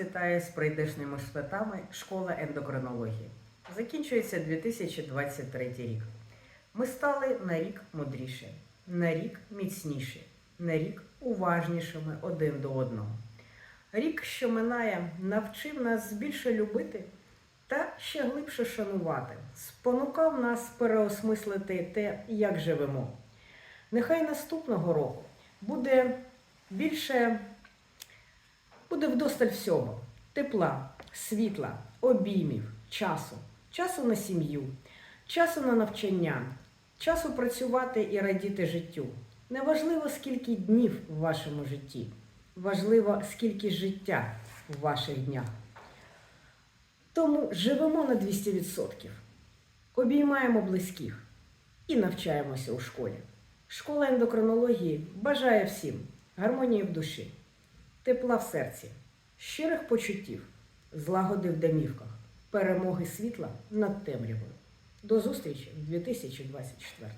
вітає з прийдешніми святами школа ендокринології. Закінчується 2023 рік. Ми стали на рік мудріше, на рік міцніше, на рік уважнішими один до одного. Рік, що минає, навчив нас більше любити та ще глибше шанувати, спонукав нас переосмислити те, як живемо. Нехай наступного року буде більше, буде вдосталь всього: тепла, світла, обіймів, часу, часу на сім'ю, часу на навчання, часу працювати і радіти життю. Неважливо, скільки днів в вашому житті, важливо, скільки життя в ваших днях. Тому живемо на 200%, обіймаємо близьких і навчаємося у школі. Школа ендокринології бажає всім гармонії в душі, тепла в серці, щирих почуттів, злагоди в домівках, перемоги світла над темрявою. До зустрічі в 2024